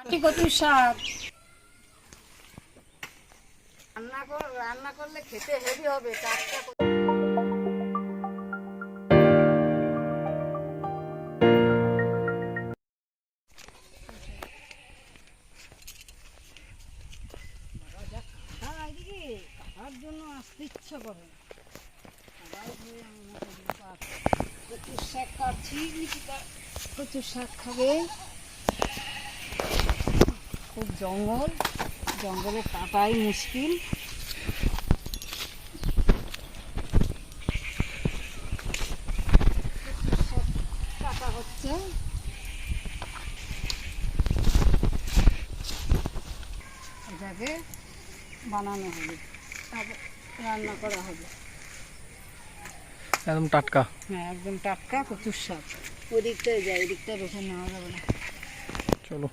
খাটি কচুর শাক। রান্না কর রান্না করলে খেতে হেভি হবে টাটকা কাঁথার জন্য আসতে ইচ্ছা করে। কচুর শাক খাচ্ছি কচুর শাক খাবে। খুব জঙ্গল। জঙ্গলে কাটাই মুশকিল। কাটা হচ্ছে। এটাকে বানানো হবে। তারপর রান্না করা হবে। একদম টাটকা। হ্যাঁ একদম টাটকা কচুর শাক। ওই দিকটায় যায় ওই দিকটায় বসে নেওয়া যাবে না। চলো।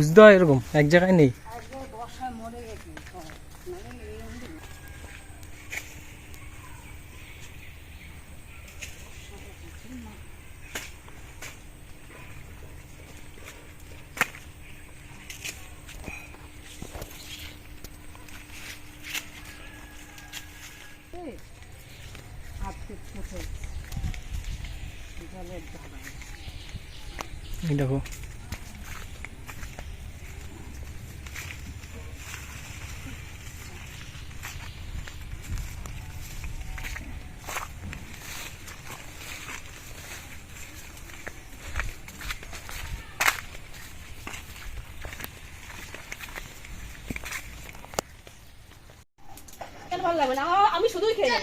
খুঁজতে হয় এরকম? এক জায়গায় নেই? একবার বর্ষায় মরে গেছে সব। নাহলে এই অবধি না। এই, হাতে ফুটে জলের ধারায় এই দেখো কেন ভালো লাগবে না আ- আমি শুধুই খেয়ে।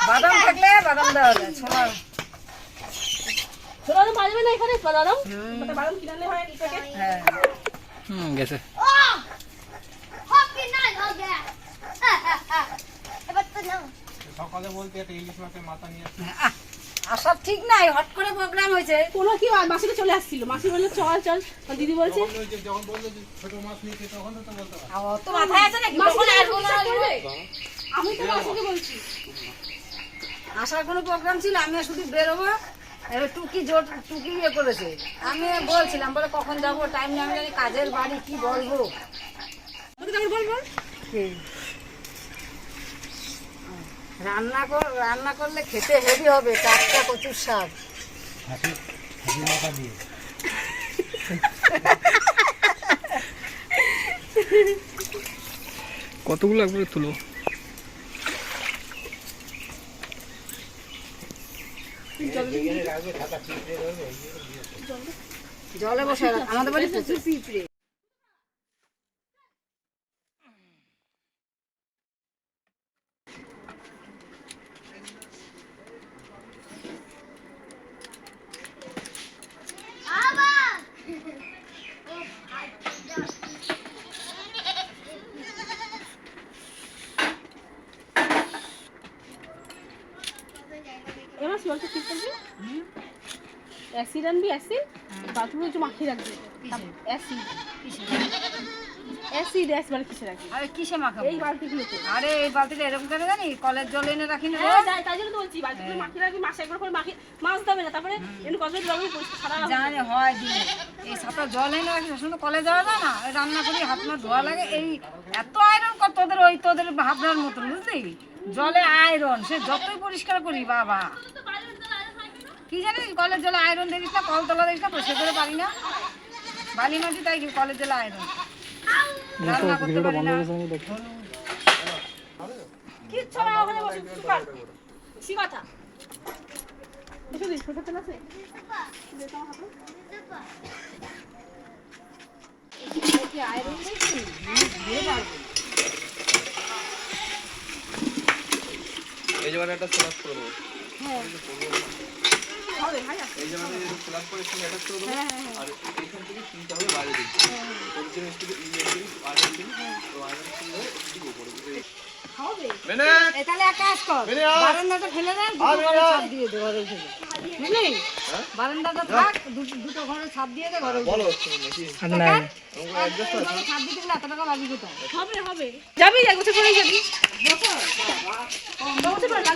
বাদাম থাকলে বাদাম দেওয়া যায় ছোলা ছোলা পাওয়া না এখানে? বাদাম বাদাম কিনে আনলে হয় হ্যাঁ। হুম গেছে। সকালে বলতে একটা ইলিশ মাছের মাথা নিয়ে আসার ঠিক নাই হট করে প্রোগ্রাম হয়েছে। কোনো কি মাসিটা চলে আসছিল। মাসি বলল চল চল। দিদি বলছে যখন বলল ছোট মাছ নিয়েছে তখন তো বলতে পারো অত মাথায় আছে নাকি? কখন আসব না? আমি তো মাসিকে বলছি। আসার কোনো প্রোগ্রাম ছিল? আমি শুধু বেরোবো। এবার টুকি জোর টুকি ইয়ে করেছে। আমি বলছিলাম বলে কখন যাব টাইম নেই আমি জানি কাজের বাড়ি কি বলব? তোকে তারপর বল? রান্না কর রান্না করলে খেতে হেভি হবে টাটকা কচুর শাক। কতগুলো একবারে তুলো? জলে বসে আমাদের বাড়ি প্রচুর পিঁপড়ে এবার শিওরটা ঠিক করবি অ্যাসিড আনবি অ্যাসিড বাথরুমে একটু মাখিয়ে রাখবি। অ্যাসিড। অ্যাসিড অ্যাসিড মানে কিসে রাখবি আরে কিসে মাখাবো? এই বালতিগুলোতে। আরে এই বালতিটা এরকম করে জানি? কলের জল এনে রাখি না হ্যাঁ তাই- তাই জন্য তো বলছি বালতিগুলো মাখিয়ে রাখবি মাসে একবার করে মাখিয়ে মাছ দেবে না তারপরে এমনি কসমেটিক লাগবে পরিষ্কার সারা রাখবি। জানে হয় দিনে। এই সাথে জল এনে রাখি কলে যাওয়া যায় না? রান্না করি হাত না ধোয়া লাগে এই এত আয়রন কর তোদের ওই তোদের ভাবনার মতন বুঝলি? জলে আয়রন সে যতই পরিষ্কার করি বাবা। কি জানিস কলের জলে আয়রন দেখিস না কল তলা দেখিস না পরিষ্কার করে পারি না। বালি মাটি তাই কি কলের জলে আয়রন রান্না করতে পারি না। কিচ্ছু না ওখানে বসে সি কথা আয়রন এই যে একটা করব হ্যাঁ। এই যে মানে ফ্ল্যাপ করে সঙ্গে অ্যাটাচ করে দেবো। হ্যাঁ হ্যাঁ হ্যাঁ। আর এইখান থেকে তিনটা হবে বাইরে দিকে ওর জন্য স্পিড ইমেল আয়রন দিন তো আয়রন দিলে একটু উপরে হবে। তাহলে এক কাজ কর। বারান্দাটা ফেলে দেন দুটো ঘরে ছাদ দিয়ে দে ঘরে ফেলে। বুঝলি? বারান্দাটা থাক দুটো- দুটো ঘরে ছাদ দিয়ে দে ঘরে বলো নাকি? আর না ছাদ দিতে গেলে এত টাকা লাগবে কোথায়? হবে হবে। যাবি পরেই যাবি।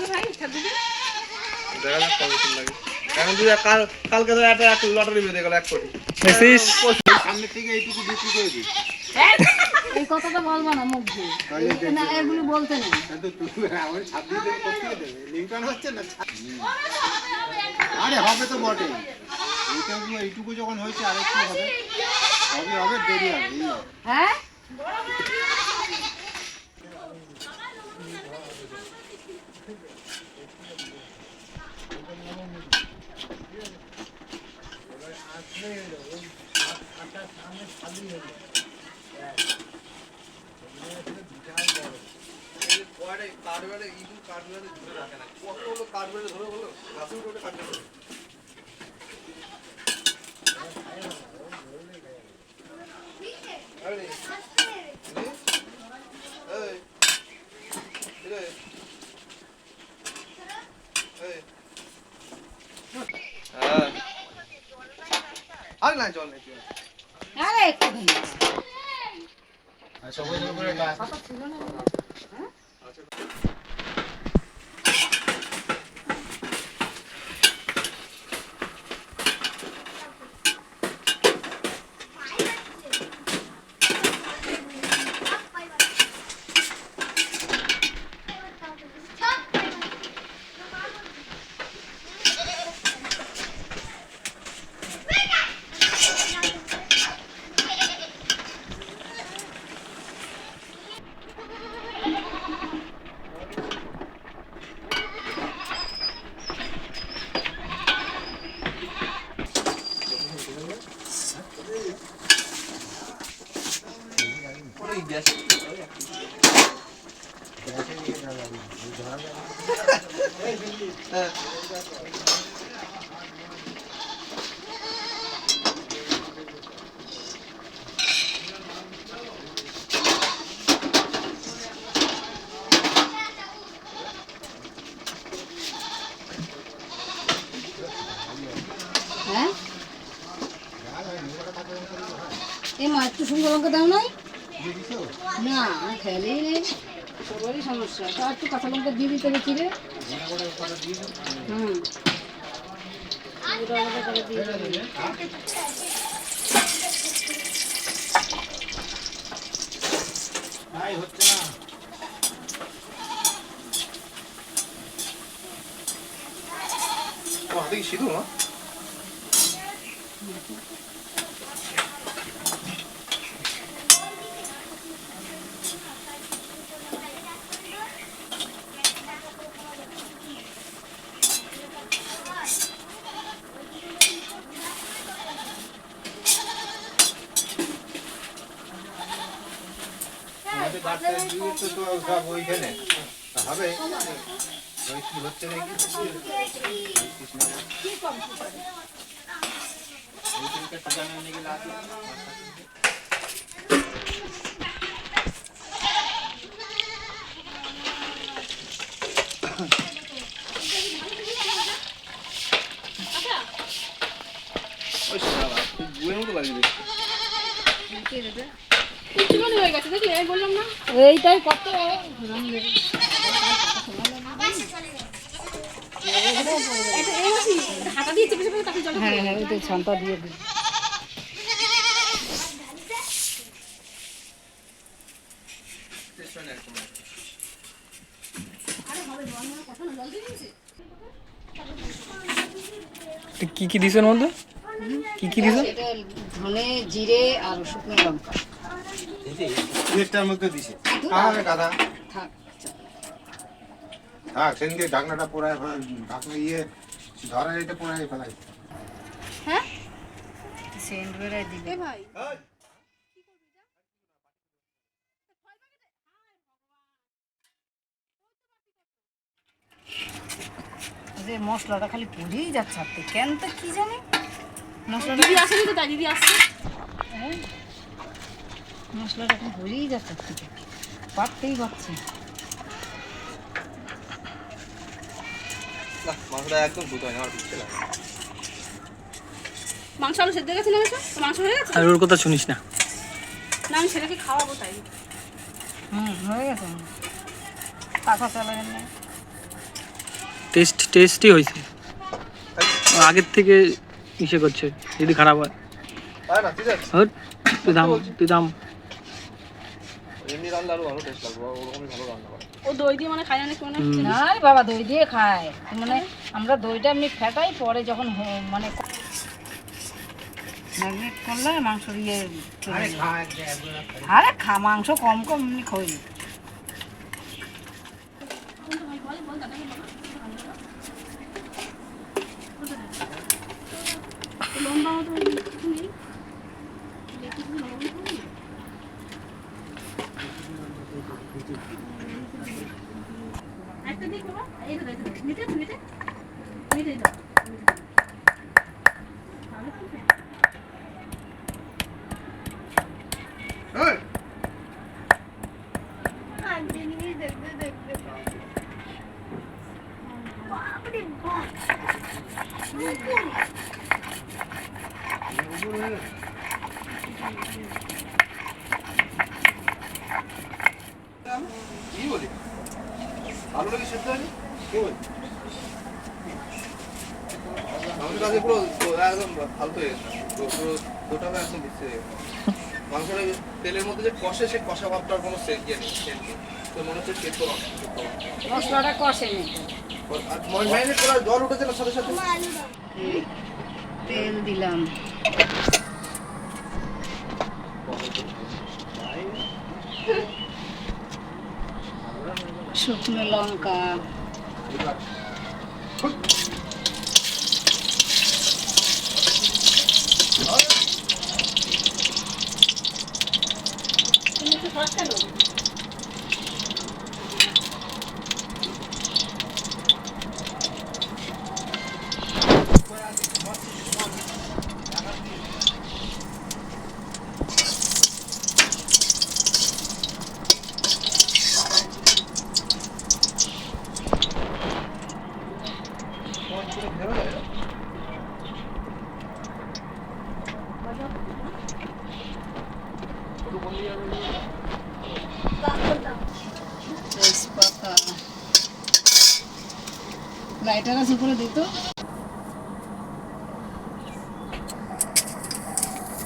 ভাই দিবি। দেখা যাক কত লাগে। এখন যদি কাল কালকে তো একটা এক লটারি বেঁধে গেল এক কোটি। মেসিস? সামনে থেকে এইটুকু বিক্রি করে দিই। এই কথাটা বলব না মুখ দিয়ে। না এগুলি বলতে আমার করতে দেবে লিঙ্কন হচ্ছে না? আরে হবে তো বটে। এইটুকু এইটুকু যখন হয়েছে আরেকটু হবে। সবই হবে দেরি হবে এই হবে। হ্যাঁ? আর না জল নেই আরে একটু দিন। মা লঙ্কা দাও নাই? না খেলেই নেই সবারই সমস্যা। তো একটু কাঁচা লঙ্কা দিয়ে দিতে হবে চিড়ে হুম। হচ্ছে না না আমাদের বাচ্চা দিয়ে তো তো সব ওইখানে তা হবে? ওই কি হচ্ছে নাকি? ওই শালা খুব বুয়ের মতো লাগে দেখতে এইটাই কত? হ্যাঁ হ্যাঁ ওইটাই ছানটা দিয়ে দিই। কি কি দিছেন মধ্যে কি কি দিছেন ধনে জিরে আর শুকনো লঙ্কা। প্লেটটার মধ্যে দিছে আরে দাদা। থাক থাক সেদিনকে ঢাকনাটা পোড়ায় ঢাকনা ইয়ে ধরা এটা পোড়ায় ফেলাই। হ্যাঁ? দিবে। ভাই। যে মশলাটা খালি পুড়েই যাচ্ছে আপনি কেন তো কি জানি? মশলাটা দিদি আসেনি তো তাই দিদি আসছে। হ্যাঁ? মশলাটা এখন পুড়েই যাচ্ছে আপনি পারতেই পারছি মাংসটা একদম দুধ হয় না আমার লাগে মাংস আলু সেদ্ধ গেছে না? মাংস? হয়ে গেছে? আর ওর কথা শুনিস না। না আমি ছেলেকে খাওয়াবো তাই। হুম হয়ে গেছে। না টেস্ট টেস্টই হয়েছে। আগের থেকে ইসে করছে যদি খারাপ হয়। তুই দাম তুই দাম। এমনি রান্না আরও ভালো টেস্ট লাগবে ওরকমই ভালো রান্না করে ও দই দিয়ে মানে খাই না মনে? হচ্ছে বাবা দই দিয়ে খায়। মানে আমরা দইটা এমনি ফেটাই পরে যখন মানে ম্যাগনেট করলে মাংস দিয়ে চলে আরে খা মাংস কম কম এমনি খাই লম্বা মতো নেই একটা দিক বাবা এই তো এই তো নিতে নিতে নিতে দাও এই, কি বলি? আলুটা কি সেদ্ধ হয়নি? কি বলি? মাংসটা আজকে পুরো একদম ফালতু পুরো দুটা একদম দিচ্ছে মধ্যে যে কষে সে কষা ভাবটার কোনো নেই তো মনে হচ্ছে মশলাটা কষে নেই ম্যারিনেট করা জল উঠেছে না সাথে সাথে? তেল দিলাম। শুকনো লঙ্কা তুমি একটু সস কেন তেজপাতা লাইটার আছে উপরে দিত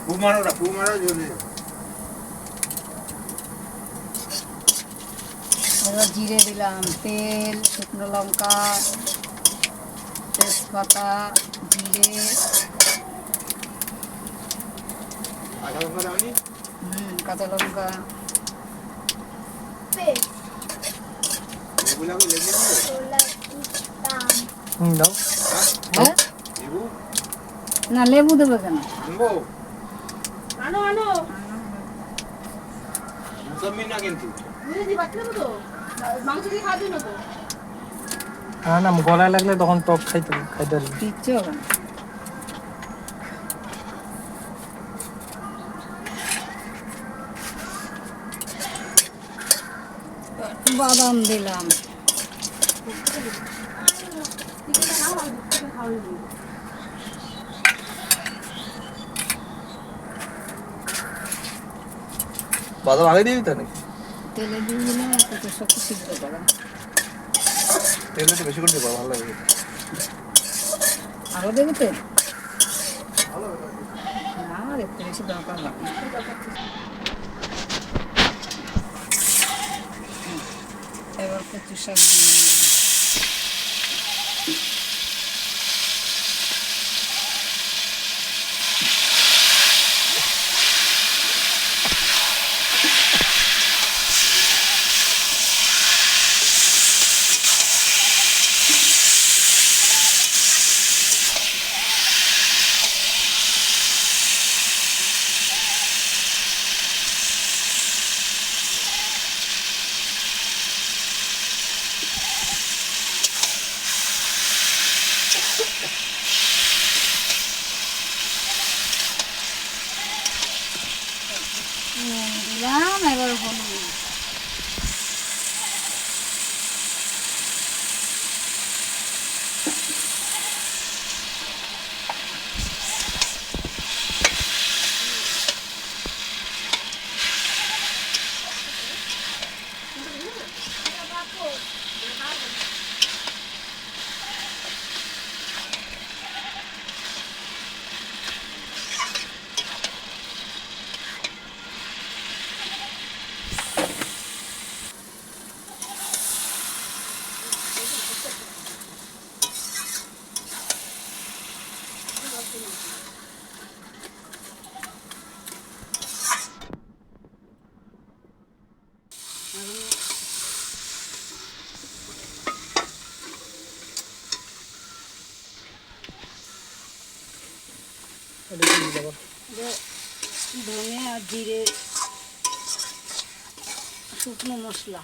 ফু মারো না, ফু মারো জোরে। এবার জিরে দিলাম তেল শুকনো লঙ্কা তেজপাতা জিরে? হুম কাঁচা লঙ্কা লেবু লাগবে, লেবু লাগবে? হুম দাও হ্যাঁ না লেবু দেবে কেন আনো আনো না হ্যাঁ গলায় লাগলে তখন টক খাইতে খাইতে পারবি দিচ্ছ কেন বাদাম দিলাম বাদাম আগে দিয়ে দিতে নাকি? তেলে দিয়ে সিদ্ধ করা। তেল তো বেশি করে দিতে ভালো লাগে আরও দেবে তেল না আর একটু বেশি দরকার না। এবার কচু শাক দিয়ে দিলাম এবার হলুদ ধনে আর জিরে শুকনো মশলা।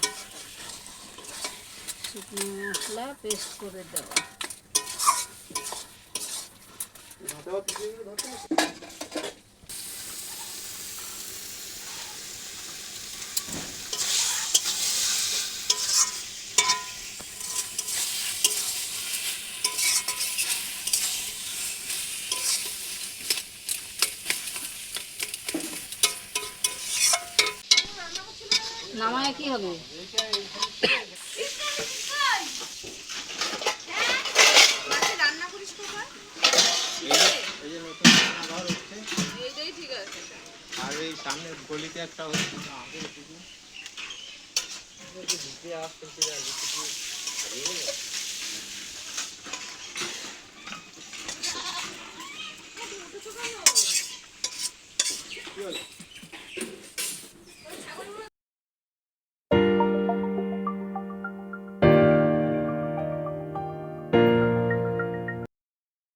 শুকনো মশলা পেস্ট করে দেওয়া হবে আর এই সামনের গলিতে একটা হচ্ছে?